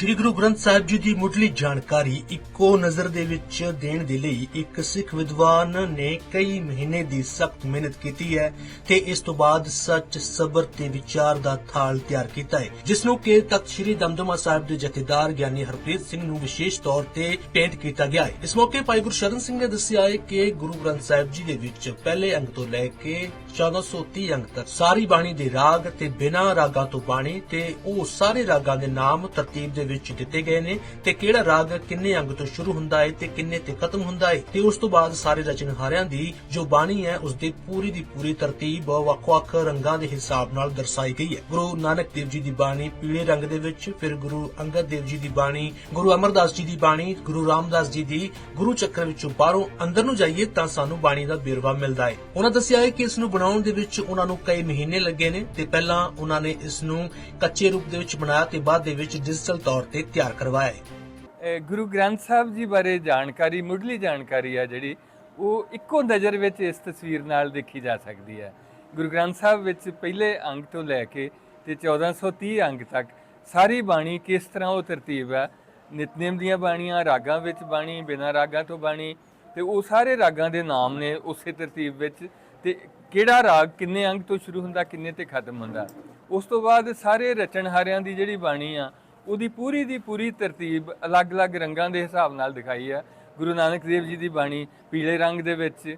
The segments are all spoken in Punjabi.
ਸ੍ਰੀ ਗੁਰੂ ਗ੍ਰੰਥ ਸਾਹਿਬ ਜੀ ਦੀ ਮੁੱਢਲੀ ਜਾਣਕਾਰੀ ਇੱਕੋ ਨਜ਼ਰ ਦੇ ਵਿੱਚ ਦੇਣ ਦੇ ਲਈ ਇੱਕ ਸਿੱਖ ਵਿਦਵਾਨ ਨੇ ਕਈ ਮਹੀਨੇ ਦੀ ਸਖਤ ਮਿਹਨਤ ਕੀਤੀ ਹੈ ਤੇ ਇਸ ਤੋਂ ਬਾਅਦ ਸੱਚ, ਸਬਰ ਤੇ ਵਿਚਾਰ ਦਾ ਥਾਲ ਤਿਆਰ ਕੀਤਾ ਹੈ, ਜਿਸ ਨੂੰ ਕਿ ਤਖਤ ਸ੍ਰੀ ਦਮਦਮਾ ਸਾਹਿਬ ਦੇ ਜਥੇਦਾਰ ਗਿਆਨੀ ਹਰਪ੍ਰੀਤ ਸਿੰਘ ਨੂੰ ਵਿਸ਼ੇਸ਼ ਤੌਰ ਤੇ ਭੇਂਟ ਕੀਤਾ ਗਿਆ ਹੈ। ਇਸ ਮੌਕੇ ਭਾਈ ਗੁਰਸ਼ਰਨ ਸਿੰਘ ਨੇ ਦੱਸਿਆ ਹੈ ਕਿ ਗੁਰੂ ਗ੍ਰੰਥ ਸਾਹਿਬ ਜੀ ਦੇ ਵਿੱਚ ਪਹਿਲੇ ਅੰਗ ਤੋਂ ਲੈ ਕੇ 1430 ਅੰਗ ਤੱਕ ਸਾਰੀ ਬਾਣੀ ਦੇ ਰਾਗ ਤੇ ਬਿਨਾਂ ਰਾਗਾਂ ਤੋਂ ਬਾਣੀ ਤੇ ਉਹ ਸਾਰੇ ਰਾਗਾਂ ਦੇ ਨਾਮ ਤਰਤੀਬ ਦੇ ਵਿੱਚ ਦਿੱਤੇ ਗਏ ਨੇ ਤੇ ਕਿਹੜਾ ਰਾਗ ਕਿੰਨੇ ਅੰਗ ਤੋਂ ਸ਼ੁਰੂ ਹੁੰਦਾ ਹੈ ਤੇ ਕਿੰਨੇ ਤੇ ਖਤਮ ਹੁੰਦਾ ਹੈ ਤੇ ਉਸ ਤੋਂ ਬਾਅਦ ਸਾਰੇ ਰਚਨਹਾਰਿਆਂ ਦੀ ਜੋ ਬਾਣੀ ਹੈ, ਉਸ ਦੀ ਪੂਰੀ ਦੀ ਪੂਰੀ ਤਰਤੀਬ ਵੱਖ-ਵੱਖ ਰੰਗਾਂ ਦੇ ਹਿਸਾਬ ਨਾਲ ਦਰਸਾਈ ਗਈ ਹੈ। ਗੁਰੂ ਨਾਨਕ ਦੇਵ ਜੀ ਦੀ ਬਾਣੀ ਪੀਲੇ ਰੰਗ ਦੇ ਵਿੱਚ, ਫਿਰ ਗੁਰੂ ਅੰਗਦ ਦੇਵ ਜੀ ਦੀ ਬਾਣੀ, ਗੁਰੂ ਅਮਰਦਾਸ ਜੀ ਦੀ ਬਾਣੀ, ਗੁਰੂ ਰਾਮਦਾਸ ਜੀ ਦੀ ਗੁਰੂ ਚੱਕਰ ਵਿੱਚੋਂ ਬਾਹਰੋਂ ਅੰਦਰ ਨੂੰ ਜਾਈਏ ਤਾਂ ਸਾਨੂੰ ਬਾਣੀ ਦਾ ਬੇਰਵਾ ਮਿਲਦਾ ਹੈ ਉਹਨਾਂ ਦੱਸਿਆ ਹੈ ਕਿ ਇਸ ਨੂੰ ਬਣਾਉਣ ਦੇ ਵਿੱਚ ਉਹਨਾਂ ਨੂੰ ਕਈ ਮਹੀਨੇ ਲੱਗੇ ਨੇ ਤੇ ਪਹਿਲਾਂ ਉਹਨਾਂ ਨੇ ਇਸ ਨੂੰ ਕੱਚੇ ਰੂਪ ਦੇ ਵਿੱਚ ਬਣਾਇਆ ਤੇ ਬਾਅਦ ਦੇ ਵਿੱਚ ਡਿਜੀਟਲ ਤੌਰ ਤੇ ਤਿਆਰ ਕਰਵਾਇਆ ਗੁਰੂ ਗ੍ਰੰਥ ਸਾਹਿਬ ਜੀ ਬਾਰੇ ਜਾਣਕਾਰੀ, ਮੁੱਢਲੀ ਜਾਣਕਾਰੀ ਆ ਜਿਹੜੀ, ਉਹ ਇੱਕੋ ਨਜ਼ਰ ਵਿੱਚ ਇਸ ਤਸਵੀਰ ਨਾਲ ਦੇਖੀ ਜਾ ਸਕਦੀ ਹੈ। ਗੁਰੂ ਗ੍ਰੰਥ ਸਾਹਿਬ ਵਿੱਚ ਪਹਿਲੇ ਅੰਗ ਤੋਂ ਲੈ ਕੇ ਤੇ 1430 ਅੰਗ ਤੱਕ ਸਾਰੀ ਬਾਣੀ ਕਿਸ ਤਰ੍ਹਾਂ ਉਹ ਤਰਤੀਬ ਹੈ ਨਿਤਨੇਮ ਦੀਆਂ ਬਾਣੀਆਂ, ਰਾਗਾਂ ਵਿੱਚ ਬਾਣੀ, ਬਿਨਾਂ ਰਾਗਾਂ ਤੋਂ ਬਾਣੀ ਤੇ ਉਹ ਸਾਰੇ ਰਾਗਾਂ ਦੇ ਨਾਮ ਨੇ ਉਸੇ ਤਰਤੀਬ ਵਿੱਚ ਤੇ ਕਿਹੜਾ ਰਾਗ ਕਿੰਨੇ ਅੰਗ ਤੋਂ ਸ਼ੁਰੂ ਹੁੰਦਾ, ਕਿੰਨੇ ਤੇ ਖਤਮ ਹੁੰਦਾ? ਉਸ ਤੋਂ ਬਾਅਦ ਸਾਰੇ ਰਚਣਹਾਰਿਆਂ ਦੀ ਜਿਹੜੀ ਬਾਣੀ ਆ ਉਹਦੀ ਪੂਰੀ ਦੀ ਪੂਰੀ ਤਰਤੀਬ ਅਲੱਗ-ਅਲੱਗ ਰੰਗਾਂ ਦੇ ਹਿਸਾਬ ਨਾਲ ਦਿਖਾਈ ਹੈ। ਗੁਰੂ ਨਾਨਕ ਦੇਵ ਜੀ ਦੀ ਬਾਣੀ ਪੀਲੇ ਰੰਗ ਦੇ ਵਿੱਚ,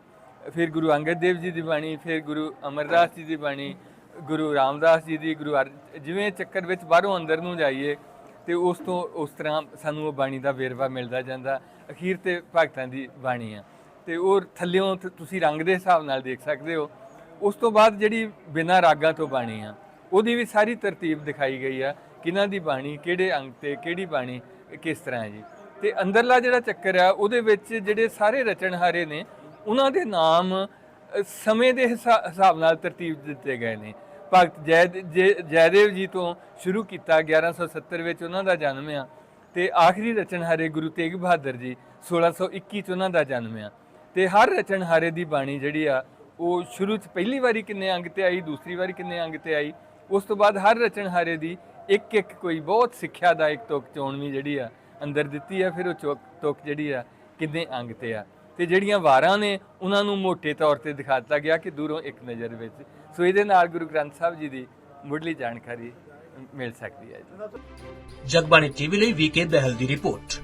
ਫਿਰ ਗੁਰੂ ਅੰਗਦ ਦੇਵ ਜੀ ਦੀ ਬਾਣੀ, ਫਿਰ ਗੁਰੂ ਅਮਰਦਾਸ ਜੀ ਦੀ ਬਾਣੀ, ਗੁਰੂ ਰਾਮਦਾਸ ਜੀ ਦੀ, ਗੁਰੂ ਅਰ- ਜਿਵੇਂ ਚੱਕਰ ਵਿੱਚ ਬਾਹਰੋਂ ਅੰਦਰ ਨੂੰ ਜਾਈਏ, ਤੇ ਉਸ ਤੋਂ, ਉਸ ਤਰ੍ਹਾਂ ਸਾਨੂੰ ਉਹ ਬਾਣੀ ਦਾ ਵੇਰਵਾ ਮਿਲਦਾ ਜਾਂਦਾ। ਅਖੀਰ ਤੇ ਭਗਤਾਂ ਦੀ ਬਾਣੀ ਆ ਤੇ ਉਹ ਥੱਲਿਓਂ ਤੁਸੀਂ ਰੰਗ ਦੇ ਹਿਸਾਬ ਨਾਲ ਦੇਖ ਸਕਦੇ ਹੋ। ਉਸ ਤੋਂ ਬਾਅਦ ਜਿਹੜੀ ਬਿਨਾਂ ਰਾਗਾਂ ਤੋਂ ਬਾਣੀ ਆ, ਉਹਦੀ ਵੀ ਸਾਰੀ ਤਰਤੀਬ ਦਿਖਾਈ ਗਈ ਆ। ਕਿਹਨਾਂ ਦੀ ਬਾਣੀ, ਕਿਹੜੇ ਅੰਗ ਤੇ, ਕਿਹੜੀ ਬਾਣੀ ਕਿਸ ਤਰ੍ਹਾਂ ਹੈ ਜੀ? ਤੇ ਅੰਦਰਲਾ ਜਿਹੜਾ ਚੱਕਰ ਆ, ਉਹਦੇ ਵਿੱਚ ਜਿਹੜੇ ਸਾਰੇ ਰਚਨਹਾਰੇ ਨੇ, ਉਹਨਾਂ ਦੇ ਨਾਮ ਸਮੇਂ ਦੇ ਹਿਸਾ- ਹਿਸਾਬ ਨਾਲ ਤਰਤੀਬ ਦਿੱਤੇ ਗਏ ਨੇ। ਭਗਤ ਜੈ ਜੈ- ਜੈਦੇਵ ਜੀ ਤੋਂ ਸ਼ੁਰੂ ਕੀਤਾ 1170 ਵਿੱਚ ਉਹਨਾਂ ਦਾ ਜਨਮ ਆ, ਤੇ ਆਖਰੀ ਰਚਨਹਾਰੇ ਗੁਰੂ ਤੇਗ ਬਹਾਦਰ ਜੀ 1621 ਚ ਉਹਨਾਂ ਦਾ ਜਨਮ ਆ। ਤੇ ਹਰ ਰਚਨਹਾਰੇ ਦੀ ਬਾਣੀ ਜਿਹੜੀ ਆ, ਉਹ ਸ਼ੁਰੂ ਚ ਪਹਿਲੀ ਵਾਰੀ ਕਿੰਨੇ ਅੰਗ ਤੇ ਆਈ, ਦੂਸਰੀ ਵਾਰੀ ਕਿੰਨੇ ਅੰਗ ਤੇ ਆਈ, ਉਸ ਤੋਂ ਬਾਅਦ ਹਰ ਰਚਨਹਾਰੇ ਦੀ ਇੱਕ ਇੱਕ ਕੋਈ ਬਹੁਤ ਸਿੱਖਿਆਦਾਇਕ ਤੁਕ ਚੋਣਵੀਂ ਜਿਹੜੀ ਆ, ਅੰਦਰ ਦਿੱਤੀ ਆ, ਫਿਰ ਉਹ ਚੁੱਕ ਤੁਕ ਜਿਹੜੀ ਆ, ਕਿੰਨੇ ਅੰਗ ਤੇ ਆ। ਤੇ ਜਿਹੜੀਆਂ ਵਾਰਾਂ ਨੇ, ਉਹਨਾਂ ਨੂੰ ਮੋٹے ਤੌਰ ਤੇ ਦਿਖਾ ਦਿੱਤਾ ਗਿਆ ਕਿ ਦੂਰੋਂ ਇੱਕ ਨਜ਼ਰ ਵਿੱਚ। ਸੋ ਇਹਦੇ ਨਾਲ ਗੁਰੂ ਗ੍ਰੰਥ ਸਾਹਿਬ ਜੀ ਦੀ ਮੁੱਢਲੀ ਜਾਣਕਾਰੀ ਮਿਲ ਸਕਦੀ ਹੈ ਜੀ। ਜਗਬਾਣੀ ਟੀਵੀ ਲਈ ਵੀਕੇ ਬਹਿਲ ਦੀ ਰਿਪੋਰਟ।